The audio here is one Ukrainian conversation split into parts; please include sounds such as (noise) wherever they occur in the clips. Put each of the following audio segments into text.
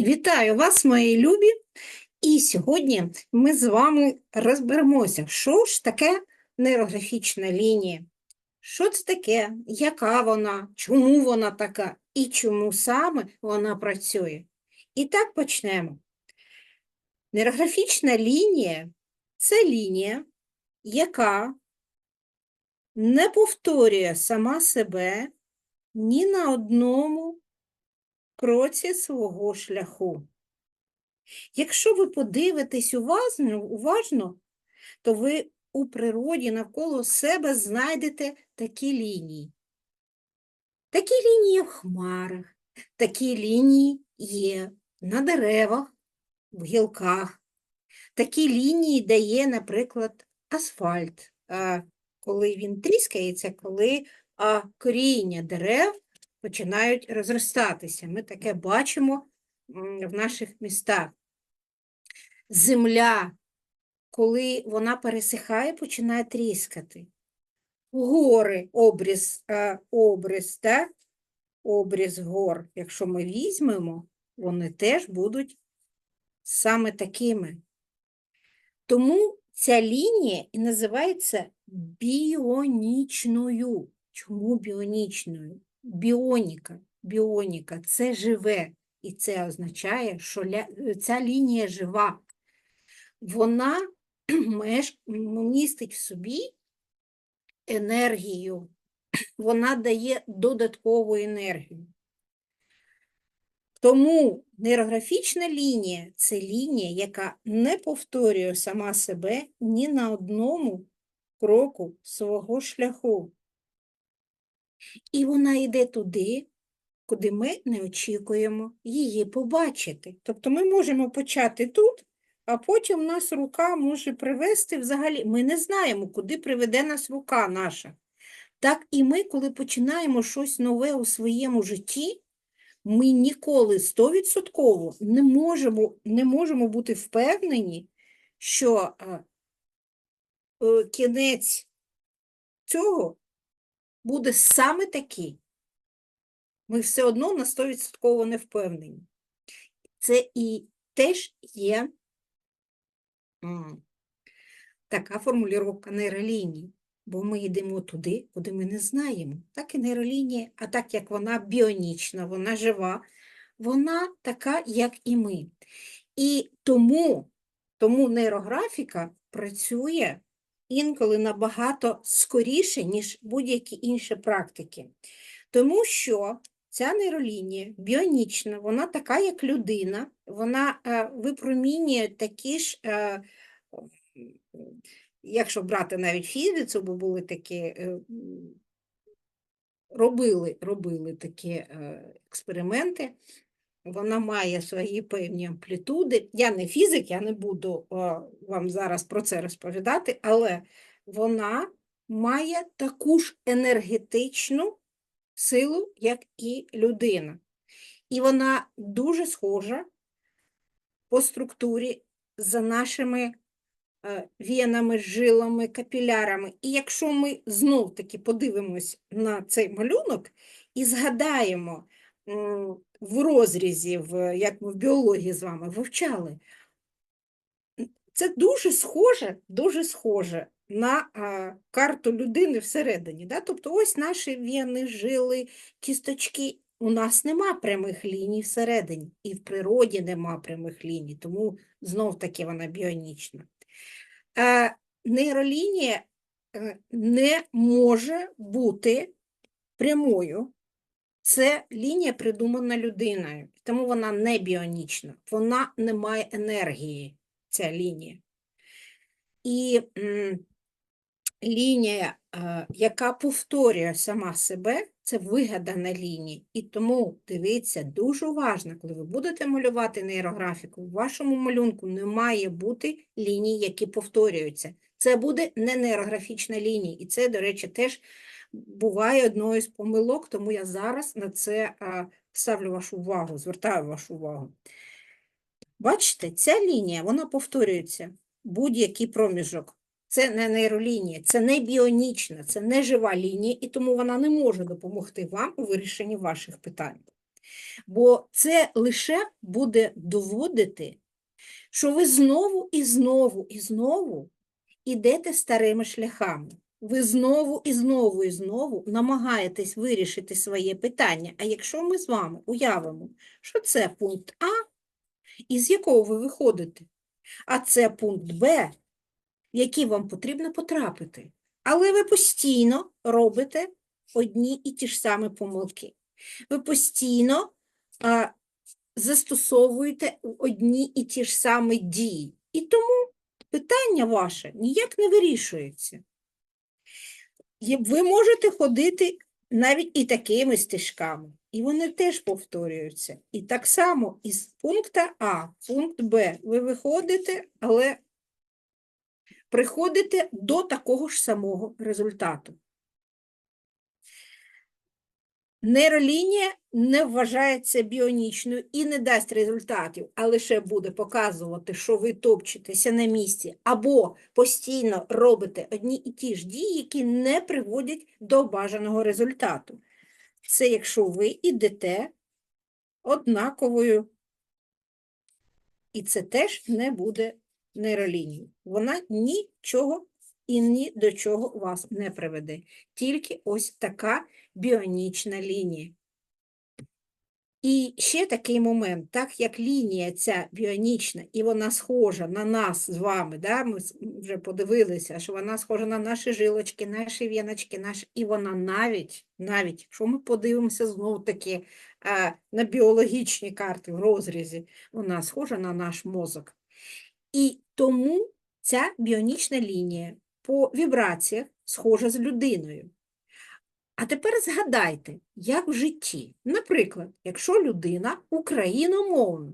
Вітаю вас, мої любі! І сьогодні ми з вами розберемося, що ж таке нейрографічна лінія, що це таке, яка вона, чому вона така і чому саме вона працює. І так почнемо. Нейрографічна лінія це лінія, яка не повторює сама себе ні на одному кроці свого шляху. Якщо ви подивитесь уважно, уважно, то ви у природі навколо себе знайдете такі лінії. Такі лінії в хмарах, такі лінії є на деревах, в гілках. Такі лінії дає, наприклад, асфальт, коли він тріскається, коли коріння дерев починають розростатися. Ми таке бачимо в наших містах. Земля, коли вона пересихає, починає тріскати. Гори, обріз, а, обріз, так? обріз гор, якщо ми візьмемо, вони теж будуть саме такими. Тому ця лінія і називається біонічною. Чому біонічною? Біоніка, біоніка це живе, і це означає, що ля- ця лінія жива. Вона (clears throat) меж- містить в собі енергію, (clears throat) вона дає додаткову енергію. Тому нейрографічна лінія це лінія, яка не повторює сама себе ні на одному кроку свого шляху. І вона йде туди, куди ми не очікуємо її побачити. Тобто ми можемо почати тут, а потім нас рука може привести взагалі. Ми не знаємо, куди приведе нас рука наша. Так і ми, коли починаємо щось нове у своєму житті, ми ніколи стовідсотково не можемо, не можемо бути впевнені, що е, е, кінець цього буде саме такий. Ми все одно на 100% не впевнені. Це і теж є така формулювання нейролінії, бо ми йдемо туди, куди ми не знаємо. Так і нейролінія, а так як вона біонічна, вона жива, вона така, як і ми. І тому, тому нейрографіка працює інколи набагато скоріше, ніж будь-які інші практики. Тому що ця нейролінія біонічна, вона така, як людина, вона е, випромінює такі ж, е, якщо брати навіть фізицю, бо були такі, е, робили, робили такі експерименти, вона має свої певні амплітуди. Я не фізик, я не буду е, вам зараз про це розповідати, але вона має таку ж енергетичну силу, як і людина. І вона дуже схожа по структурі за нашими е, венами, жилами, капілярами. І якщо ми знов-таки подивимось на цей малюнок і згадаємо в розрізі, в, як ми в біології з вами вивчали, це дуже схоже, дуже схоже на а, карту людини всередині. Да? Тобто ось наші вени, жили, кісточки. У нас нема прямих ліній всередині, і в природі нема прямих ліній, тому знов-таки вона біонічна. Е, нейролінія е, не може бути прямою. Це лінія придумана людиною, тому вона не біонічна, вона не має енергії, ця лінія. І м, лінія, е, яка повторює сама себе, це вигадана лінія. І тому дивіться дуже уважно, коли ви будете малювати нейрографіку, в вашому малюнку не має бути ліній, які повторюються. Це буде не нейрографічна лінія. І це, до речі, теж буває одною з помилок, тому я зараз на це ставлю вашу увагу, звертаю вашу увагу. Бачите, ця лінія, вона повторюється будь-який проміжок. Це не нейролінія, це не біонічна, це не жива лінія, і тому вона не може допомогти вам у вирішенні ваших питань. Бо це лише буде доводити, що ви знову і знову і знову ідете старими шляхами. Ви знову і знову і знову намагаєтесь вирішити своє питання. А якщо ми з вами уявимо, що це пункт А, із якого ви виходите, а це пункт Б, який вам потрібно потрапити. Але ви постійно робите одні і ті ж самі помилки. Ви постійно а, застосовуєте одні і ті ж самі дії. І тому питання ваше ніяк не вирішується. Ви можете ходити навіть і такими стежками, і вони теж повторюються. І так само із пункта А, пункт Б ви виходите, але приходите до такого ж самого результату. Нейролінія не вважається біонічною і не дасть результатів, а лише буде показувати, що ви топчетеся на місці або постійно робите одні і ті ж дії, які не приводять до бажаного результату. Це якщо ви ідете однаковою, і це теж не буде нейролінією. Вона нічого і ні до чого вас не приведе. Тільки ось така біонічна лінія. І ще такий момент, так як лінія ця біонічна, і вона схожа на нас з вами, да, ми вже подивилися, що вона схожа на наші жилочки, наші віночки, наші, і вона навіть, навіть, якщо ми подивимося знов таки а, на біологічні карти в розрізі, вона схожа на наш мозок. І тому ця біонічна лінія по вібраціях схожа з людиною. А тепер згадайте, як в житті. Наприклад, якщо людина україномовна,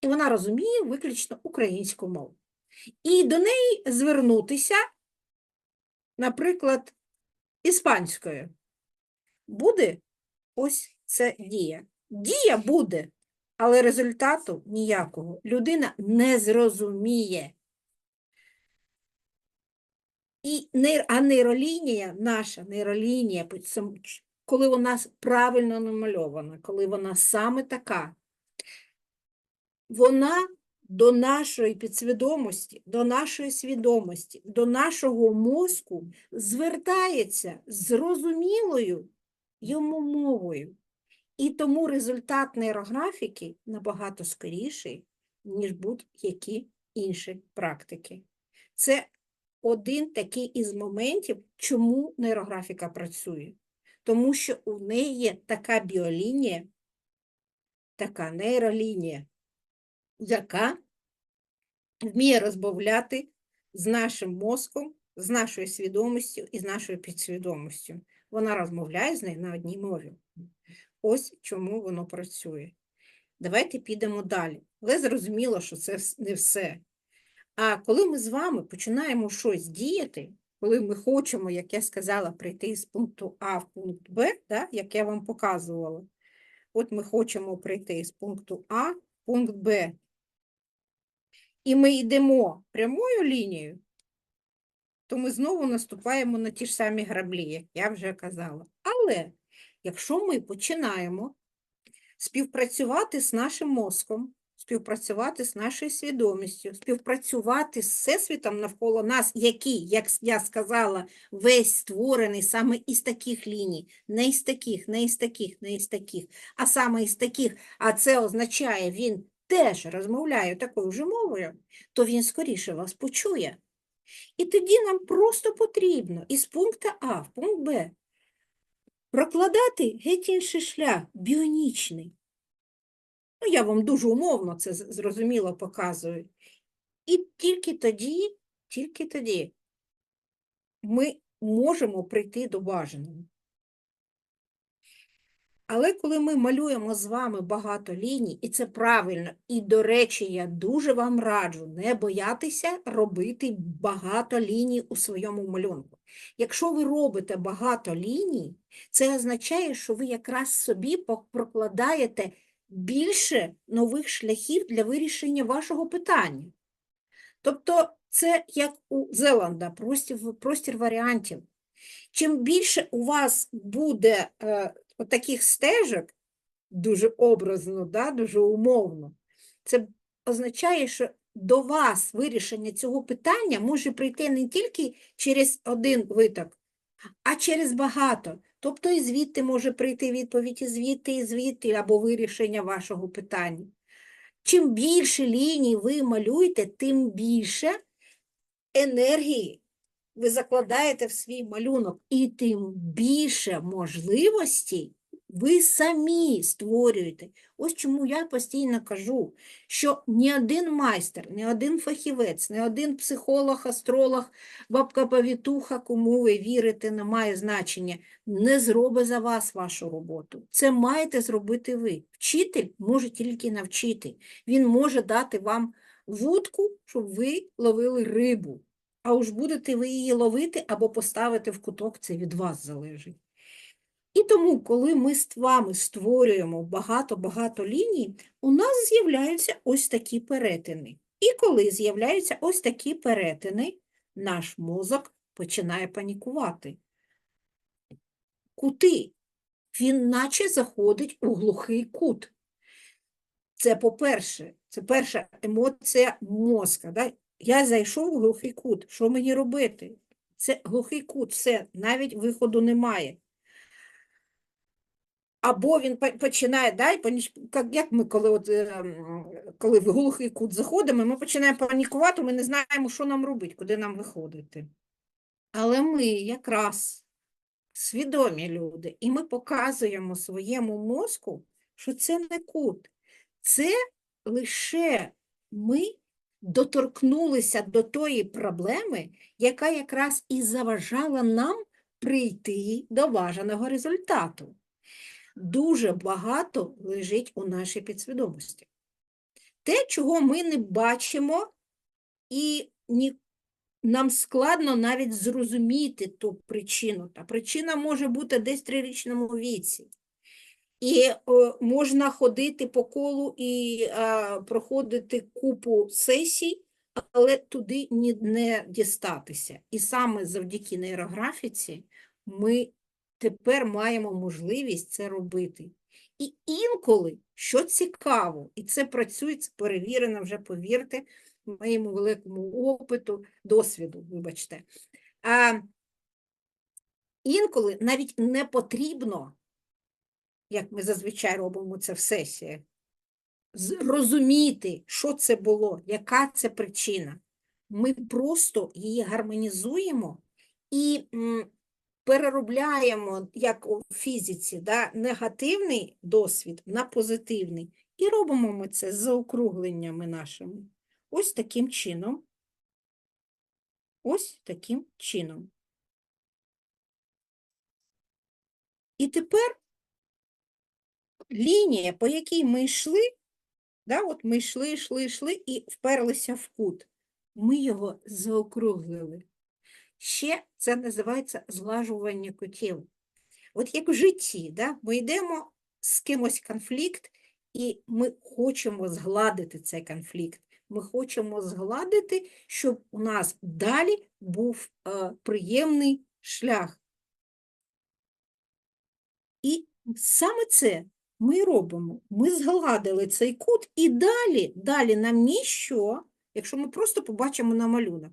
і вона розуміє виключно українську мову, і до неї звернутися, наприклад, іспанською, буде ось це дія. Дія буде, але результату ніякого. Людина не зрозуміє. І нейр- а нейролінія, наша нейролінія, коли вона правильно намальована, коли вона саме така, вона до нашої підсвідомості, до нашої свідомості, до нашого мозку звертається зрозумілою йому мовою. І тому результат нейрографіки набагато скоріший, ніж будь-які інші практики. Це один такий із моментів, чому нейрографіка працює. Тому що у неї є така біолінія, така нейролінія, яка вміє розмовляти з нашим мозком, з нашою свідомістю і з нашою підсвідомістю. Вона розмовляє з нею на одній мові. Ось чому воно працює. Давайте підемо далі. Але зрозуміло, що це не все. А коли ми з вами починаємо щось діяти, коли ми хочемо, як я сказала, прийти з пункту А в пункт Б, да, як я вам показувала, от ми хочемо прийти з пункту А в пункт Б, і ми йдемо прямою лінією, то ми знову наступаємо на ті ж самі граблі, як я вже казала. Але якщо ми починаємо співпрацювати з нашим мозком, співпрацювати з нашою свідомістю, співпрацювати з всесвітом навколо нас, який, як я сказала, весь створений саме із таких ліній, не із таких, не із таких, не із таких, а саме із таких, а це означає, він теж розмовляє такою ж мовою, то він скоріше вас почує. І тоді нам просто потрібно із пункту А в пункт Б прокладати геть інший шлях, біонічний. Ну, я вам дуже умовно це зрозуміло показую. І тільки тоді, тільки тоді ми можемо прийти до бажаного. Але коли ми малюємо з вами багато ліній, і це правильно, і, до речі, я дуже вам раджу не боятися робити багато ліній у своєму малюнку. Якщо ви робите багато ліній, це означає, що ви якраз собі прокладаєте більше нових шляхів для вирішення вашого питання. Тобто це як у Зеланда, простір, простір варіантів. Чим більше у вас буде е, таких стежок, дуже образно, да? дуже умовно. Це означає, що до вас вирішення цього питання може прийти не тільки через один виток, а через багато. Тобто і звідти може прийти відповідь, і звідти, і звідти, або вирішення вашого питання. Чим більше ліній ви малюєте, тим більше енергії ви закладаєте в свій малюнок, і тим більше можливостей ви самі створюєте. Ось чому я постійно кажу, що ні один майстер, ні один фахівець, ні один психолог, астролог, бабка-повітуха, кому ви вірите, не має значення, не зробить за вас вашу роботу. Це маєте зробити ви. Вчитель може тільки навчити. Він може дати вам вудку, щоб ви ловили рибу. А уж будете ви її ловити або поставити в куток, це від вас залежить. І тому, коли ми з вами створюємо багато-багато ліній, у нас з'являються ось такі перетини. І коли з'являються ось такі перетини, наш мозок починає панікувати. Кути. Він наче заходить у глухий кут. Це по-перше, це перша емоція мозка. Да? Я зайшов у глухий кут. Що мені робити? Це глухий кут, все, навіть виходу немає. Або він починає, да, як, ми, коли, от, е, коли в глухий кут заходимо, ми починаємо панікувати, ми не знаємо, що нам робити, куди нам виходити. Але ми якраз свідомі люди, і ми показуємо своєму мозку, що це не кут. Це лише ми доторкнулися до тої проблеми, яка якраз і заважала нам прийти до бажаного результату. Дуже багато лежить у нашій підсвідомості. Те, чого ми не бачимо, і ні, нам складно навіть зрозуміти ту причину. Та причина може бути десь в трирічному віці. І е, можна ходити по колу і е, проходити купу сесій, але туди не дістатися. І саме завдяки нейрографіці ми тепер маємо можливість це робити. І інколи, що цікаво, і це працює, перевірено вже, повірте, моєму великому опиту, досвіду, вибачте. А, інколи навіть не потрібно, як ми зазвичай робимо це в сесіях, зрозуміти, що це було, яка це причина. Ми просто її гармонізуємо і переробляємо, як у фізиці, да, негативний досвід на позитивний. І робимо ми це з заокругленнями нашими. Ось таким чином. Ось таким чином. І тепер лінія, по якій ми йшли, да, от ми йшли, йшли, йшли і вперлися в кут. Ми його заокруглили. Ще це називається злажування кутів. От як в житті, да, ми йдемо з кимось конфлікт, і ми хочемо згладити цей конфлікт. Ми хочемо згладити, щоб у нас далі був е, приємний шлях. І саме це ми робимо. Ми згладили цей кут, і далі, далі нам ніщо, якщо ми просто побачимо на малюнок,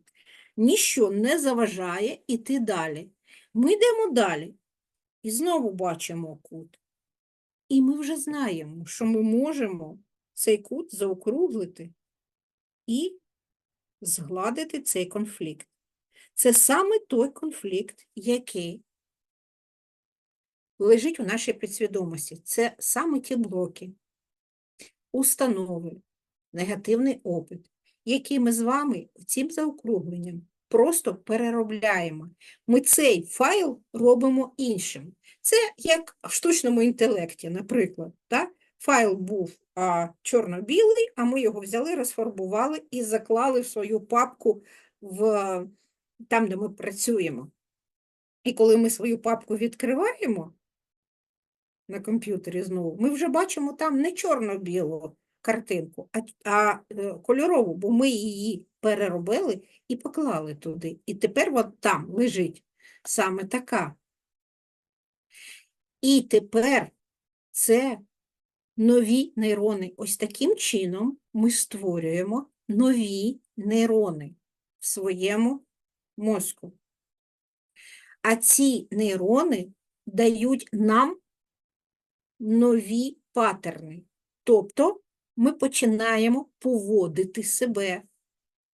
ніщо не заважає іти далі. Ми йдемо далі і знову бачимо кут. І ми вже знаємо, що ми можемо цей кут заокруглити і згладити цей конфлікт. Це саме той конфлікт, який лежить у нашій підсвідомості. Це саме ті блоки, установи, негативний опит, які ми з вами цим заокругленням просто переробляємо. Ми цей файл робимо іншим. Це як в штучному інтелекті, наприклад. Так? Файл був а, чорно-білий, а ми його взяли, розфарбували і заклали в свою папку в, там, де ми працюємо. І коли ми свою папку відкриваємо на комп'ютері знову, ми вже бачимо там не чорно-білу картинку, а, а е, кольорову, бо ми її переробили і поклали туди. І тепер от там лежить саме така. І тепер це нові нейрони. Ось таким чином ми створюємо нові нейрони в своєму мозку. А ці нейрони дають нам нові патерни. Тобто ми починаємо поводити себе.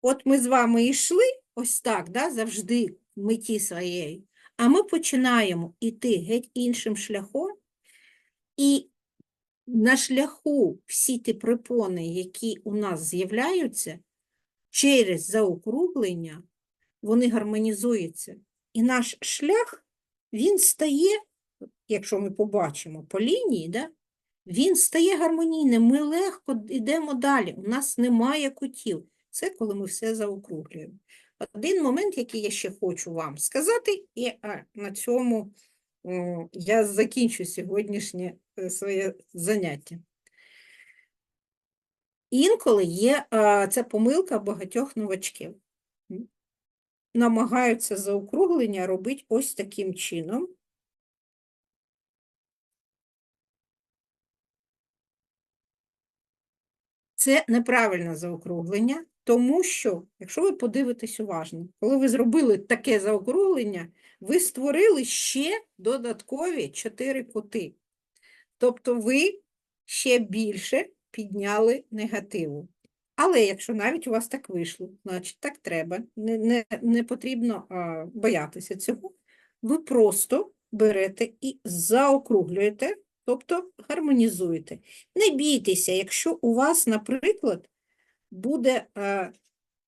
От ми з вами йшли ось так, да, завжди в меті своєї, а ми починаємо іти геть іншим шляхом, і на шляху всі ті препони, які у нас з'являються, через заокруглення, вони гармонізуються. І наш шлях, він стає, якщо ми побачимо по лінії, да, він стає гармонійним, ми легко йдемо далі, у нас немає кутів. Це коли ми все заокруглюємо. Один момент, який я ще хочу вам сказати, і на цьому я закінчу сьогоднішнє е, своє заняття. Інколи є це помилка багатьох новачків. Намагаються заокруглення робити ось таким чином. Це неправильне заокруглення, тому що, якщо ви подивитесь уважно, коли ви зробили таке заокруглення, ви створили ще додаткові чотири кути. Тобто ви ще більше підняли негативу. Але якщо навіть у вас так вийшло, значить так треба, не, не, не потрібно а, боятися цього. Ви просто берете і заокруглюєте, тобто гармонізуєте. Не бійтеся, якщо у вас, наприклад, буде е,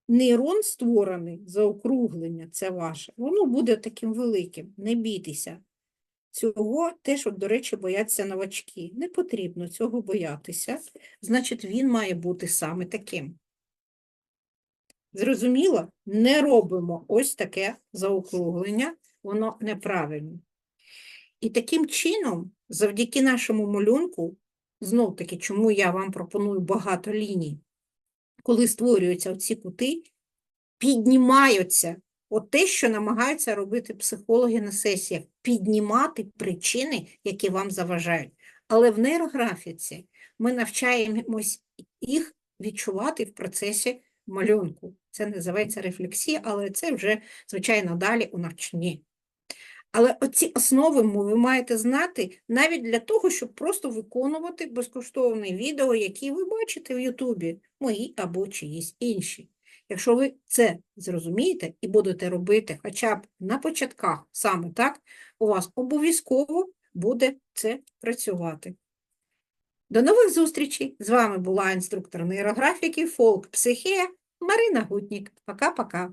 нейрон створений, заокруглення, це ваше, воно буде таким великим. Не бійтеся. Цього теж, от, до речі, бояться новачки. Не потрібно цього боятися. Значить, він має бути саме таким. Зрозуміло? Не робимо ось таке заокруглення, воно неправильне. І таким чином, завдяки нашому малюнку, знов таки, чому я вам пропоную багато ліній, коли створюються ці кути, піднімаються от те, що намагаються робити психологи на сесіях, піднімати причини, які вам заважають. Але в нейрографіці ми навчаємось їх відчувати в процесі малюнку. Це називається рефлексія, але це вже, звичайно, далі у навчанні. Але оці основи ви маєте знати навіть для того, щоб просто виконувати безкоштовне відео, які ви бачите в Ютубі, мої або чиїсь інші. Якщо ви це зрозумієте і будете робити хоча б на початках саме так, у вас обов'язково буде це працювати. До нових зустрічей! З вами була інструктор нейрографіки Фолк Психія Марина Гутнік. Пока-пока.